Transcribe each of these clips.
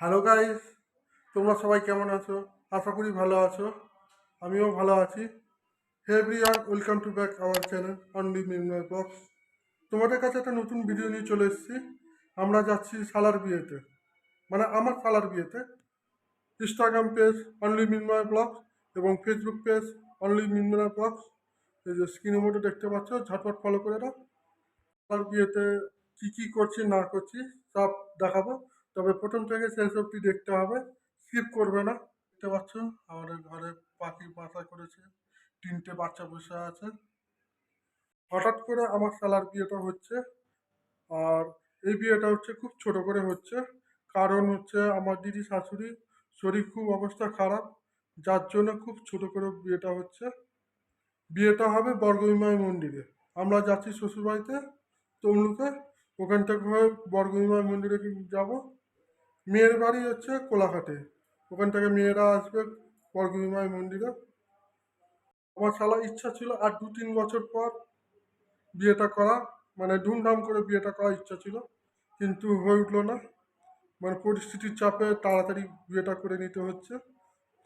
Hello guys তোমরা সবাই কেমন আছো? আশা করি ভালো আছো। আমিও ভালো আছি। Hey everyone, welcome to back our channel only মিমনার box. তোমাদের কাছে একটা নতুন ভিডিও নিয়ে চলে এসেছি। আমরা যাচ্ছি সালার বিয়েতে। মানে আমার সালার বিয়েতে। Instagram page only Minmoy blog এবং Facebook page only Minmoy blog এই যে স্ক্রিনের মধ্যে দেখতে পাচ্ছ, ঝটপট ফলো করে দাও সালার বিয়েতে কী কী করছি, না করছি, সব দেখাবো। তবে প্রথম থেকে শেষ অবধি দেখতে হবে। স্কিপ করবে না। দেখতে পাচ্ছ? আমাদের ঘরে পাখি বাসা করেছে। তিনটে বাচ্চা বসে আছে। হঠাৎ করে আমার শালার বিয়েটা হচ্ছে। আর এই বিয়েটা হচ্ছে খুব ছোট করে হচ্ছে। কারণ হচ্ছে আমার দিদি শাশুড়ি শরীর খুব অবস্থা খারাপ। যার জন্য খুব ছোট করে বিয়েটা হচ্ছে। বিয়েটা হবে বর্গভীমায় মন্দিরে। আমরা যাচ্ছি শ্বশুরবাড়িতে, তমলুকে। ওখান থেকে হয়ে বর্গভীমায় মন্দিরে যাব। মেয়ের বাড়ি হচ্ছে কোলাঘাটে। ওখান থেকে মেয়েরা আসবে বর্গভীমায় মন্দিরে। আমার শালা ইচ্ছা ছিল আর দু তিন বছর পর বিয়েটা করা মানে ধুমধাম করে বিয়েটা করার ইচ্ছা ছিল, কিন্তু হয়ে উঠল না। মানে পরিস্থিতির চাপে তাড়াতাড়ি বিয়েটা করে নিতে হচ্ছে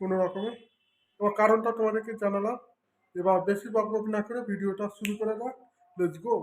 কোনো রকমে। এবার কারণটা তোমাদেরকে জানালাম। এবার বেশি বকবক না করে ভিডিওটা শুরু করে দাও লেটস গো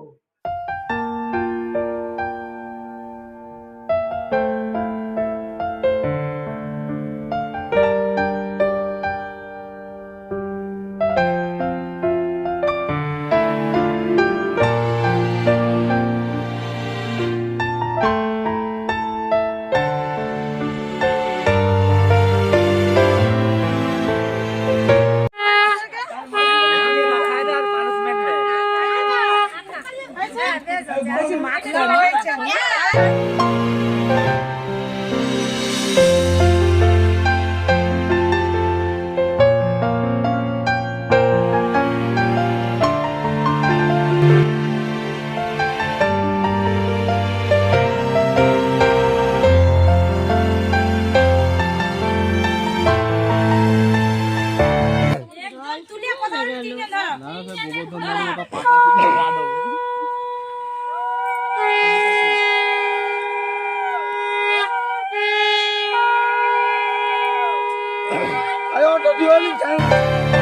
哎呦，这女儿你真。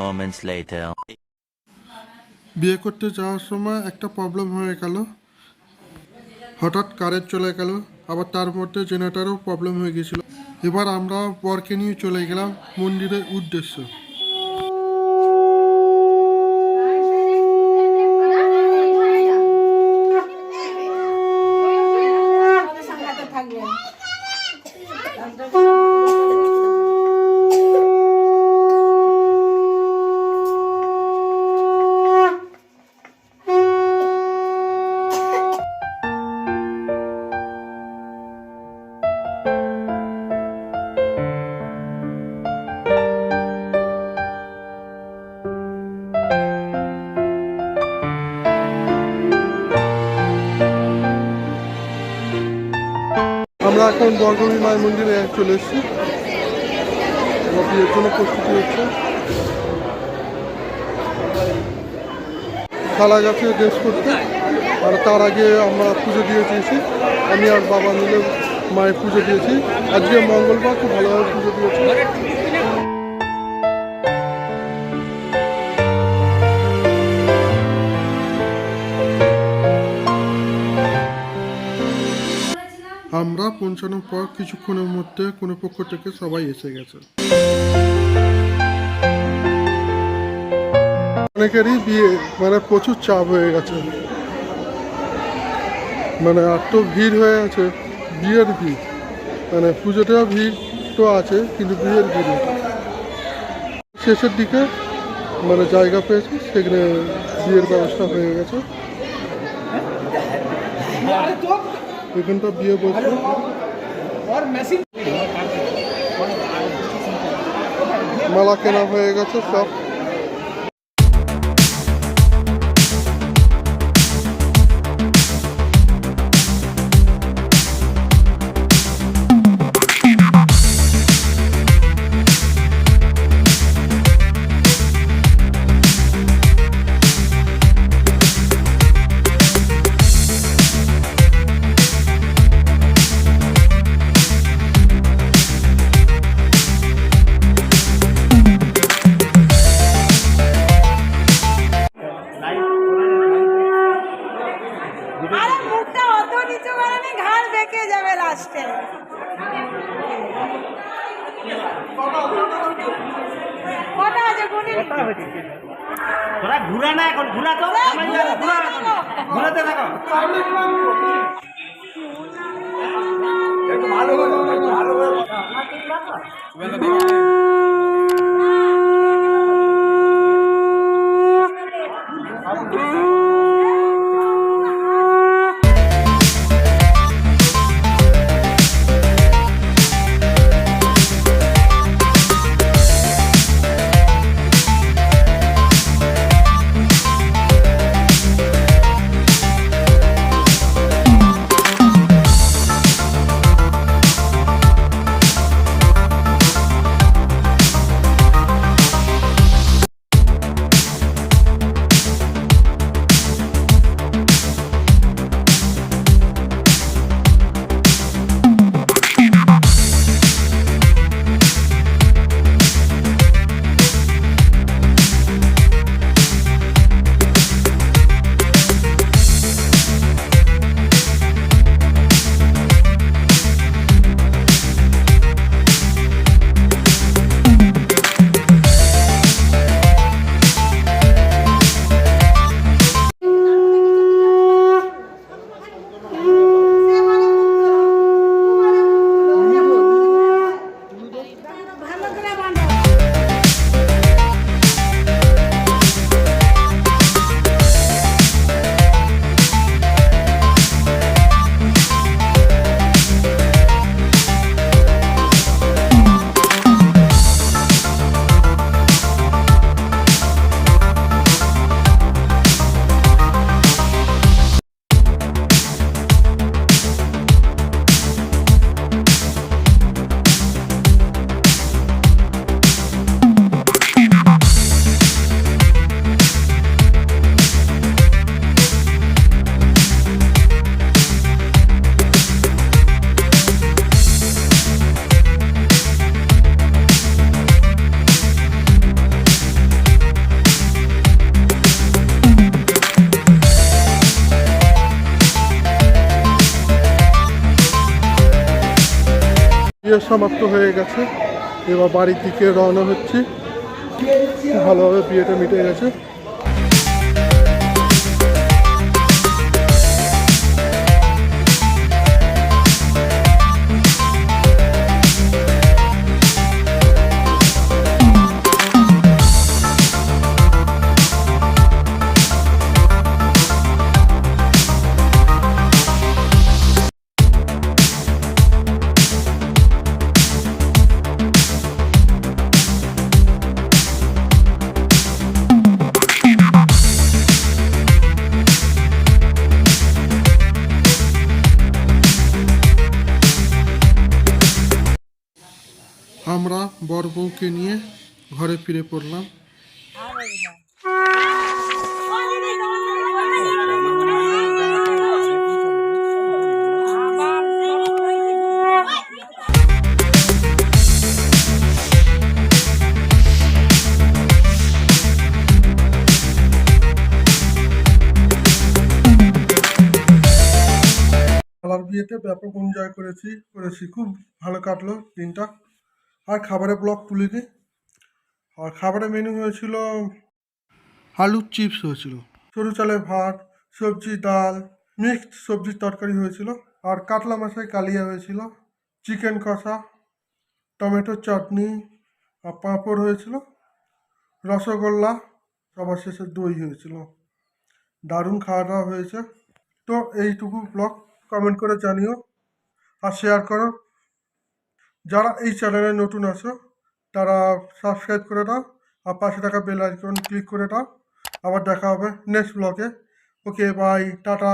Moments later. বিয়ে করতে যাওয়ার সময় একটা প্রবলেম হয়ে গেল। হঠাৎ কারেন্ট চলে গেল, আবার তার মধ্যে জেনারেটারও প্রবলেম হয়ে গেছিল। এবার আমরা বরকে নিয়ে চলে গেলাম মন্দিরের উদ্দেশ্যে। আমরা এখন বর্গমী মায়ের মন্দিরে চলে এসেছি। বিয়ের জন্য প্রস্তুতি হচ্ছে? খালা গেছে ড্রেস করতে আর তার আগে আমরা পুজো দিয়ে দিয়েছি আমি আর বাবা মিলে মায়ের পুজো দিয়েছি। আজকে মঙ্গলবার, খুব ভালোভাবে পুজো দিয়েছি। পৌঁছানোর পর কিছুক্ষণের মধ্যে কোনো পক্ষ থেকে সবাই এসে গেছে। অনেকেরই বিয়ে মানে প্রচুর চাপ হয়ে গেছে। মানে এত ভিড় হয়ে আছে, বিয়ের ভিড়। মানে পুজোতেও ভিড় তো আছে, কিন্তু বিয়ের ভিড় শেষের দিকে মানে জায়গা পেয়েছে, সেখানে বিয়ের ব্যবস্থা হয়ে গেছে। এখানটা বিয়ে বলছে। মালা কেনা হয়ে গেছে সব। তোরা ঘুরা না এখন ঘুরা তো। ঘুরাতে থাকো। ভালো বিয়ে সমাপ্ত হয়ে গেছে। এবার বাড়ির দিকে রওনা হচ্ছে। ভালোভাবে বিয়েটা মিটে গেছে। বউকে নিয়ে ঘরে ফিরে পড়লাম। বিয়েতে ব্যাপক এনজয় করেছি করেছি। খুব ভালো কাটলো দিনটা। আর খাবারের ব্লগ তুলিনি আর খাবারের মেনু হয়েছিল আলুর চিপস হয়েছিল, সরু চালের ভাত, সবজি ডাল মিক্সড সবজির তরকারি হয়েছিল, আর কাতলা মাছের কালিয়া হয়েছিল চিকেন কষা, টমেটো চাটনি, আর পাঁপড় হয়েছিল, রসগোল্লা, সবার শেষে দই হয়েছিল। দারুণ খাওয়া দাওয়া হয়েছে। তো এইটুকু ব্লগ কমেন্ট করে জানিও, আর শেয়ার করো। যারা এই চ্যানেলে নতুন আছো, তারা সাবস্ক্রাইব করে দাও আর পাশে থাকা বেল আইকন ক্লিক করে দাও। আবার দেখা হবে নেক্সট ব্লগে ওকে বাই টাটা।